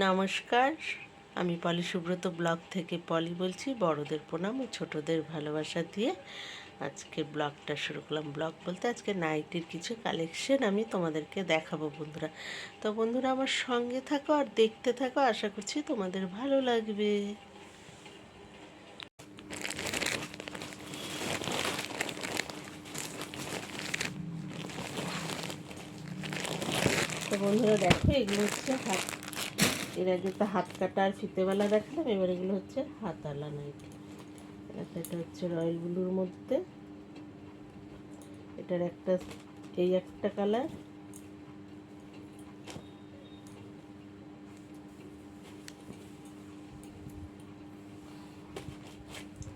নমস্কার। আমি পলি সুব্রত, ব্লগ থেকে পলি বলছি। বড়দের প্রণাম ও ছোটদের ভালোবাসা দিয়ে আজকে ব্লগটা শুরু করলাম। ব্লগ বলতে আজকে নাইটির কিছু কালেকশন আমি তোমাদেরকে দেখাবো বন্ধুরা। তো বন্ধুরা, আমার সঙ্গে থাকো আর দেখতে থাকো। আশা করছি তোমাদের ভালো লাগবে। তো বন্ধুরা, দেখো এগুলো হচ্ছে এর আগে তো হাত কাটা আর ফিতেওয়ালা দেখালাম, এবার এগুলো হচ্ছে হাতালা নাইটি। এটা হচ্ছে রয়্যাল ব্লুর মধ্যে। এটার একটা এই একটা কালার।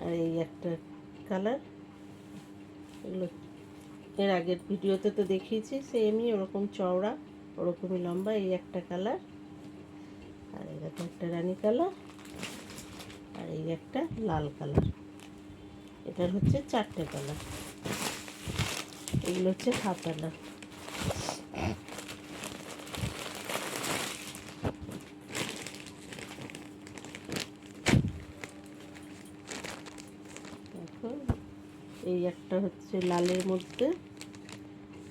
আর এই একটা কালার। এগুলো, এর আগের ভিডিওতে তো দেখিয়েছি সেমই ওরকম চওড়া, ওরকমই লম্বা, এই একটা কালার। আর এই দেখো একটা রানি কালার, আর এই একটা লাল কালার। এটার হচ্ছে চারটে কালার। এগুলো হচ্ছে হাতালা দেখো, এই একটা হচ্ছে লালের মধ্যে,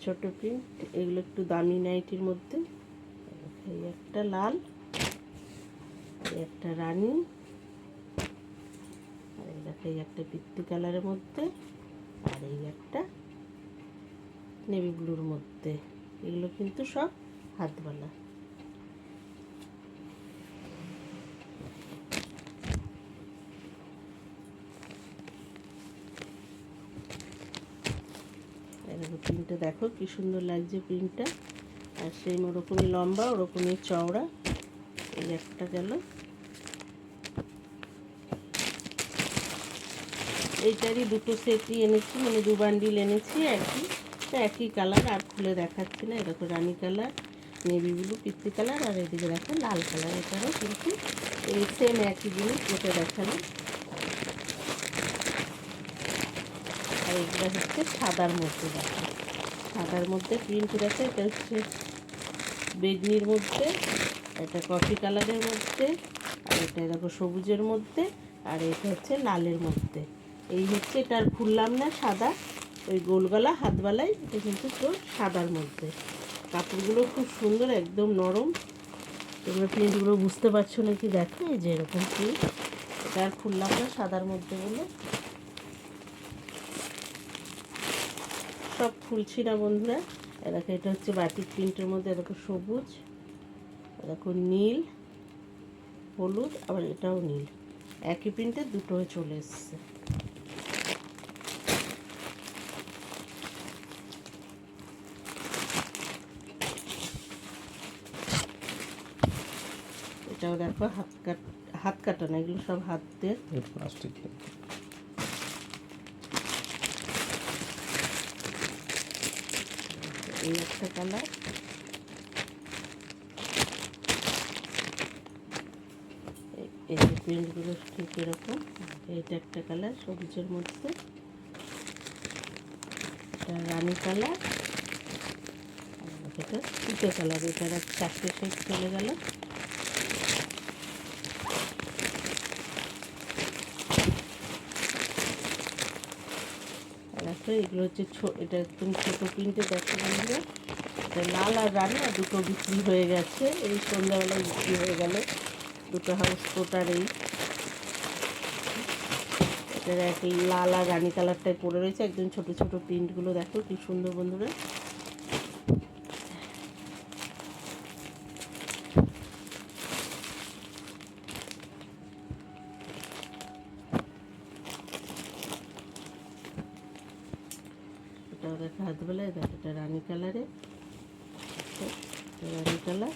ছোট প্রিন্ট এগুলো একটু দামি নাইটির মধ্যে। এই একটা লাল। একটা রানী। আর এই দেখো, এই একটা পিত্তি কালারের মধ্যে, আর এই একটা নেভি ব্লুর মধ্যে। এগুলো কিন্তু সব এরকম প্রিন্টটা দেখো কি সুন্দর লাগছে প্রিন্টটা আর সেই ওরকমই লম্বা, ওরকমই চওড়া। এই একটা গেল। এইটারই দুটো সেটই এনেছি মানে দু বান্ডিল এনেছি একই। তো একই কালার আর খুলে দেখাচ্ছি না। এরকম রানি কালার নেভি ব্লু পিত্তি কালার আর এদিকে দেখো লাল কালার এটারও কিন্তু এই সেম একই জিনিস যেটা দেখালাম আর এগুলো হচ্ছে সাদার মধ্যে দেখো। সাদার মধ্যে প্রিন্ট দেখো এটা হচ্ছে বেগনির মধ্যে, এটা কফি কালারের মধ্যে, আর এটা দেখো সবুজের মধ্যে, আর এটা হচ্ছে লালের মধ্যে। এই হচ্ছে এটা আর খুললাম না সাদা, ওই গোলগলা হাতবালাই, এটা কিন্তু তো সাদার মধ্যে। কাপড়গুলো খুব সুন্দর, একদম নরম। তোমরা প্রিন্টগুলো বুঝতে পারছ নাকি? দেখো, এই যে এরকম প্রিন্ট। এটা আর খুললাম না সাদার মধ্যে বলে। সব খুলছি না বন্ধুরা। দেখো এটা হচ্ছে বাটিক প্রিন্টের মধ্যে দেখো সবুজ দেখো নীল, হলুদ, আবার এটাও নীল। একই প্রিন্টে দুটো চলে এসছে। এটাও দেখো হাত কাট হাত কাটা না এগুলো সব হাত দিয়ে। প্লাস্টিক এই একটা কালার এই যে প্রিন্টগুলো ঠিক এরকম এইটা একটা কালার সবুজের মধ্যে। এটা রানি কালার এটা পিতে কালার এটার চারটে শেড চলে গেল। দেখো এগুলো হচ্ছে এটা একদম ছোটো প্রিন্টে দেখো বন্ধুরা। এটা লাল আর রানি, আর দুটো বিক্রি হয়ে গেছে। এই সন্ধ্যাবেলায় বিক্রি হয়ে গেল। দুটো হাউস কোটার এই। এটার এক লাল আর রানি কালারটাই পরে রয়েছে। একদম ছোট ছোট প্রিন্টগুলো দেখো, কি সুন্দর বন্ধুরা। এটাও দেখো হাতবেলায় দেখো, এটা রানি কালারে। রানি কালার।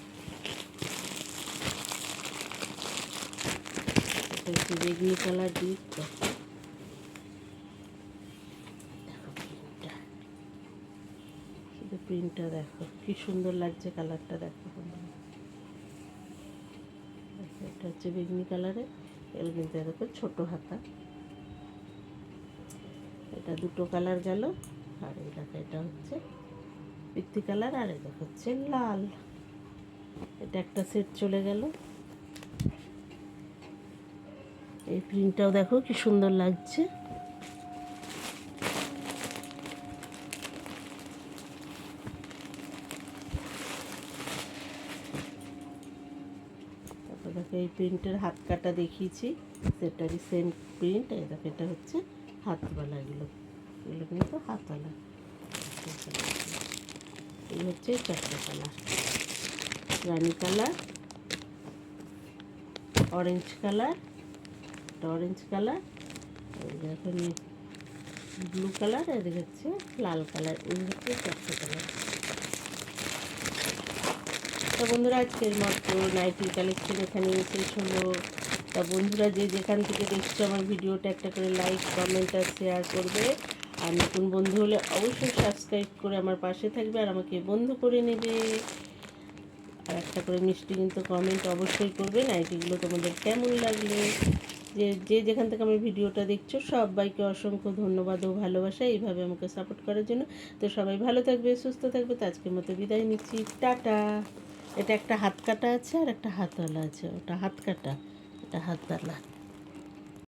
বেগনি কালার দেখো প্রিন্টটা। দেখো, কি সুন্দর লাগছে কালারটা দেখো এটা হচ্ছে বেগনি কালারে এগুলো কিন্তু ছোটো হাতা। এটা দুটো কালার গেল। আর এই এটা হচ্ছে পিত্তি কালার, আর এটা হচ্ছে লাল। এটা একটা সেট চলে গেল। এই প্রিন্টটাও দেখো কি সুন্দর লাগছে। দেখো এই প্রিন্টের হাত কাটা দেখিয়েছি। সেটারই সেম প্রিন্ট এটা হচ্ছে হাতওয়ালাগুলো এগুলো কিন্তু হাতওয়ালা এই হচ্ছে চারটে কালার রানি কালার অরেঞ্জ কালার একটা অরেঞ্জ কালার এখন ব্লু কালার আর হচ্ছে লাল কালার এই হচ্ছে চারটে কালার তো বন্ধুরা, আজকের মাত্র নাইটির কালেকশন এখানে শেষ হলো। তা বন্ধুরা, যে যেখান থেকে দেখছ আমার ভিডিওটা, একটা করে লাইক কমেন্ট আর শেয়ার করবে। আর নতুন বন্ধু হলে অবশ্যই সাবস্ক্রাইব করে আমার পাশে থাকবে আর আমাকে বন্ধু করে নেবে। আর একটা করে মিষ্টি কিন্তু কমেন্ট অবশ্যই করবে নাইটিগুলো তোমাদের কেমন লাগল? যে যে যেখান থেকে আমার ভিডিওটা দেখছ, সবাইকে অসংখ্য ধন্যবাদ ও ভালোবাসা, এইভাবে আমাকে সাপোর্ট করার জন্য। তো সবাই ভালো থাকবে, সুস্থ থাকবে, তো আজকের মতো বিদায় নিচ্ছি। টাটা। এটা একটা হাত কাটা আছে আর একটা হাতওয়ালা আছে, ওটা হাত কাটা এটা হাতওয়ালা